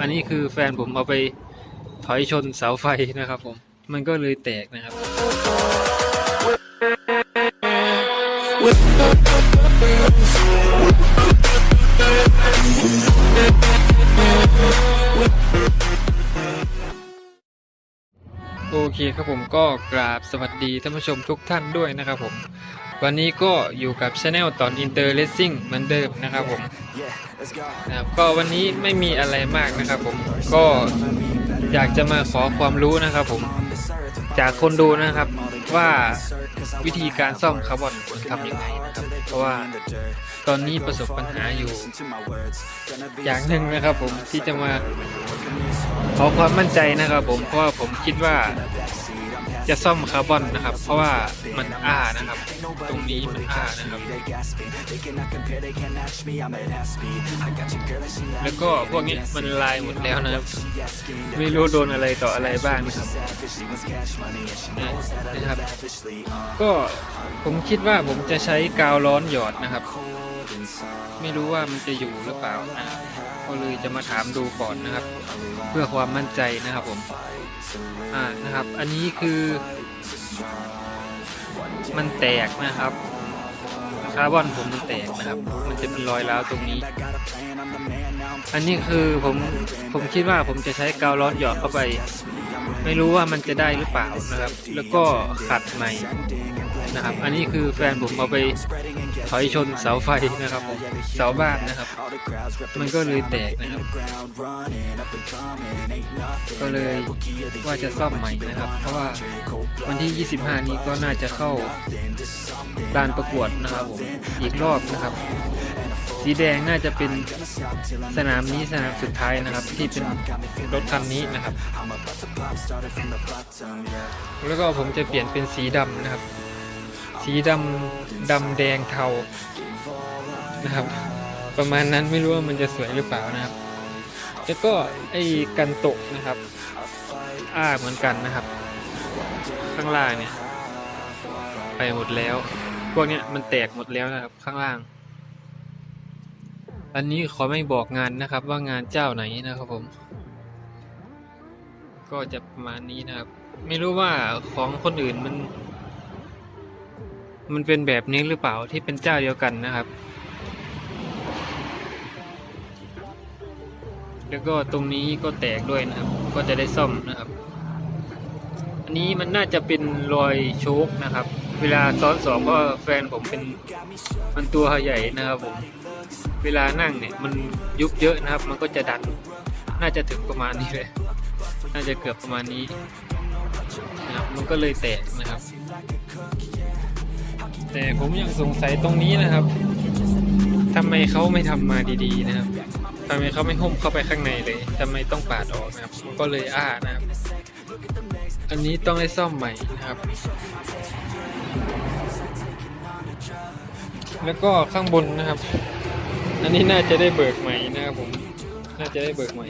อันนี้คือแฟนผมเอาไปถอยชนเสาไฟนะครับผม มันก็เลยแตกนะครับโอ เคครับผมก็กราบสวัสดีท่านผู้ชมทุกท่านด้วยนะครับผม วันนี้ก็อยู่กับช anel ตอนอินเตอร์เลสซิ่งเหมือนเดิมนะครับผมนะครับก็วันนี้ไม่มีอะไรมากนะครับผมก็อยากจะมาขอความรู้นะครับผม จากคนดูนะครับ ว่าวิธีการซ่อมคาร์บอนควรทำยังไงนะครับ เพราะว่าตอนนี้ประสบปัญหาอยู่ อย่างหนึ่งนะครับผมที่จะมาขอความมั่นใจนะครับผมเพราะผมคิดว่า จะซ่อมคาร์บอนนะครับ เพราะว่ามันอ้านะครับ ตรงนี้มันอ้านะครับ แล้วก็พวกนี้มันลายหมดแล้วนะครับ ไม่รู้โดนอะไรต่ออะไรบ้างนะครับเนี่ยนะครับ ก็ผมคิดว่าผมจะใช้กาวร้อนหยอดนะครับ ไม่รู้ว่ามันจะอยู่หรือเปล่านะครับก็เลยจะมาถามดูก่อนนะครับ เพื่อความมั่นใจนะครับผม อ่านะครับ อันนี้คือมันแตกนะครับคาร์บอนผมมันแตกนะครับ มันจะเป็นรอยร้าวตรงนี้ อันนี้คือผมผมคิดว่าผมจะใช้กาวร้อนหยอดเข้าไป ไม่รู้ว่ามันจะได้หรือเปล่านะครับ แล้วก็ขัดใหม่ นะครับ อันนี้คือแฟนผมเอาไปถอยชนเสาไฟนะครับผมเสาบ้านนะครับ มันก็เลยแตกนะครับ ก็เลยว่าจะซ่อมใหม่นะครับ เพราะว่าวันที่ 25 นี้ก็น่าจะเข้าลานประกวดนะครับผมอีกรอบนะครับ สีแดงน่าจะเป็นสนามนี้สนามสุดท้ายนะครับ ที่เป็นรถคันนี้นะครับ แล้วก็ผมจะเปลี่ยนเป็นสีดำนะครับ สีดำดำแดงเทานะครับ ประมาณนั้นไม่รู้ว่ามันจะสวยหรือเปล่านะครับ แล้วก็ไอ้กันตกนะครับ อ้าเหมือนกันนะครับ ข้างล่างเนี่ยไปหมดแล้ว พวกเนี้ยมันแตกหมดแล้วนะครับ ข้างล่าง อันนี้ขอไม่บอกงานนะครับ ว่างานเจ้าไหนนะครับผม ก็จะประมาณนี้นะครับ ไม่รู้ว่าของคนอื่นมัน มันเป็นแบบนี้หรือเปล่าที่เป็นเจ้าเดียวกันนะครับ แล้วก็ตรงนี้ก็แตกด้วยนะครับ ก็จะได้ซ่อมนะครับ อันนี้มันน่าจะเป็นรอยโชคนะครับ เวลาซ้อนสองก็แฟนผมเป็นมันตัวใหญ่นะครับผม เวลานั่งเนี่ยมันยุบเยอะนะครับ มันก็จะดัน น่าจะถึงประมาณนี้เลย น่าจะเกือบประมาณนี้นะครับมันก็เลยแตกนะครับ แต่ผมยังสงสัยตรงนี้นะครับทำไมเขาไม่ทำมาดีๆนะครับทำไมเขาไม่หุ้มเข้าไปข้างในเลยทำไมต้องปาดออกนะครับก็เลยอ้านะครับ อันนี้ต้องได้ซ่อมใหม่นะครับ แล้วก็ข้างบนนะครับ อันนี้น่าจะได้เบิกใหม่นะครับผม น่าจะได้เบิกใหม่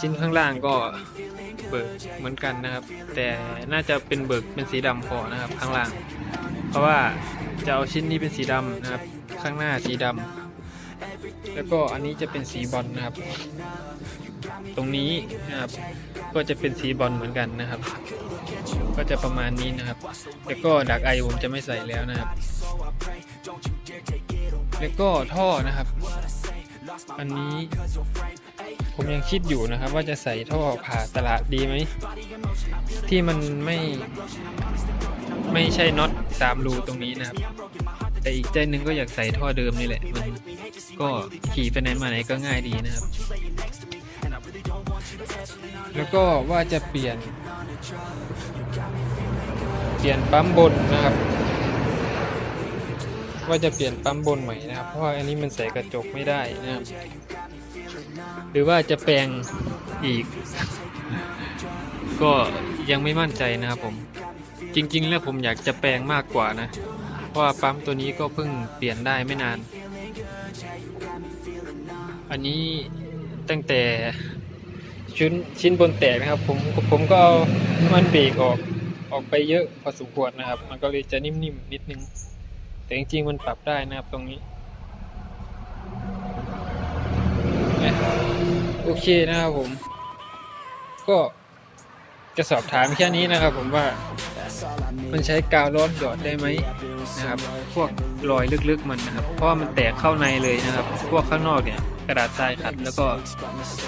ชิ้นข้างล่างก็เบิกเหมือนกันนะครับ แต่น่าจะเป็นเบิกเป็นสีดำพอนะครับ ข้างล่าง เพราะว่า จะเอาชิ้นนี้เป็นสีดำนะครับ ข้างหน้าสีดำแล้วก็อันนี้จะเป็นสีบอลนะครับ ตรงนี้นะครับก็จะเป็นสีบอลเหมือนกันนะครับ ก็จะประมาณนี้นะครับ แล้วก็ดักไอผมจะไม่ใส่แล้วนะครับ แล้วก็ท่อนะครับ อันนี้ ผมยังคิดอยู่นะครับ ว่าจะใส่ท่อผ่าตลาดดีไหม ที่มันไม่ ไม่ใช่น็อตสามรูตรงนี้นะครับ แต่อีกใจหนึ่งก็อยากใส่ท่อเดิมนี่แหละ มันก็ขี่ไปไหนมาไหนก็ง่ายดีนะครับ แล้วก็ว่าจะเปลี่ยน เปลี่ยนปั๊มบนนะครับว่าจะเปลี่ยนปั๊มบนใหม่นะครับ เพราะอันนี้มันใส่กระจกไม่ได้นะครับ หรือว่าจะแปลงอีก ก็ยังไม่มั่นใจนะครับผม จริง ๆ แล้วผมอยากจะแปลงมากกว่านะ เพราะว่าปั๊มตัวนี้ก็เพิ่งเปลี่ยนได้ไม่นาน อันนี้ตั้งแต่ชิ้นชิ้นบนแตกนะครับ ผมผมก็เอามันเบรกออกออกไปเยอะพอสมควรนะครับ มันก็เลยจะนิ่มๆนิดนึง แต่จริงๆมันปรับได้นะครับตรงนี้เโอเคนะครับผม ก็จะสอบถามแค่นี้นะครับผมว่ามันใช้กาวร้อนหยอดได้ไหมนะครับ พวกรอยลึกๆมันนะครับ เพราะมันแตกเข้าในเลยนะครับ พวกข้างนอกเนี่ยกระดาษทรายขัดแล้วก็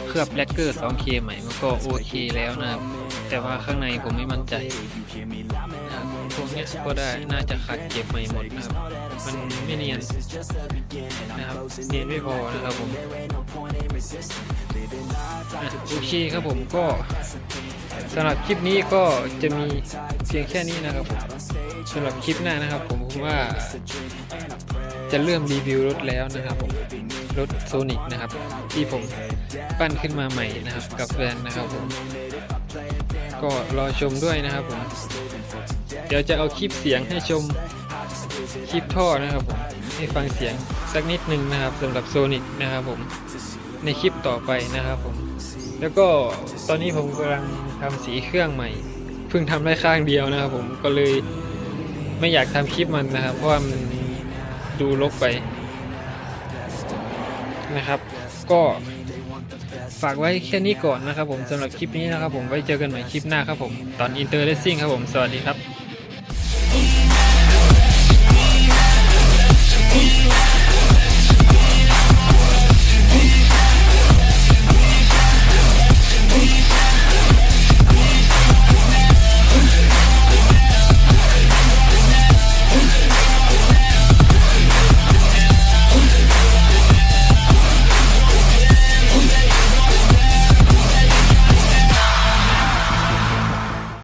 เคลือบแลกเกอร์ 2K ใหม่มันก็โอเคแล้วนะครับ แต่ว่าข้างในผมไม่มั่นใจ เนี้ยก็ได้น่าจะขัดเก็บใหม่หมดนะครับ มันไม่เนียนนะครับเนียนไม่พอนะครับผมอะโอเคครับผมก็สำหรับคลิปนี้ก็จะมีเพียงแค่นี้นะครับผมสำหรับคลิปหน้านะครับ ผมผมว่าจะเริ่มรีวิวรถแล้วนะครับผมรถโซนิกนะครับ ที่ผมปั้นขึ้นมาใหม่นะครับ กับแฟนนะครับผมก็รอชมด้วยนะครับผม เดี๋ยวจะเอาคลิปเสียงให้ชมคลิปท่อนะครับผมให้ฟังเสียงสักนิดหนึ่งนะครับสำหรับโซนิกนะครับผมในคลิปต่อไปนะครับผมแล้วก็ตอนนี้ผมกำลังทำสีเครื่องใหม่เพิ่งทำได้ข้างเดียวนะครับผมก็เลยไม่อยากทำคลิปมันนะครับ เพราะว่ามันดูรกไปนะครับ ก็ฝากไว้แค่นี้ก่อนนะครับผมสำหรับคลิปนี้นะครับผมไว้เจอกันใหม่คลิปหน้าครับผม ตอนอินเตอร์เลสซิ่งครับผม สวัสดีครับ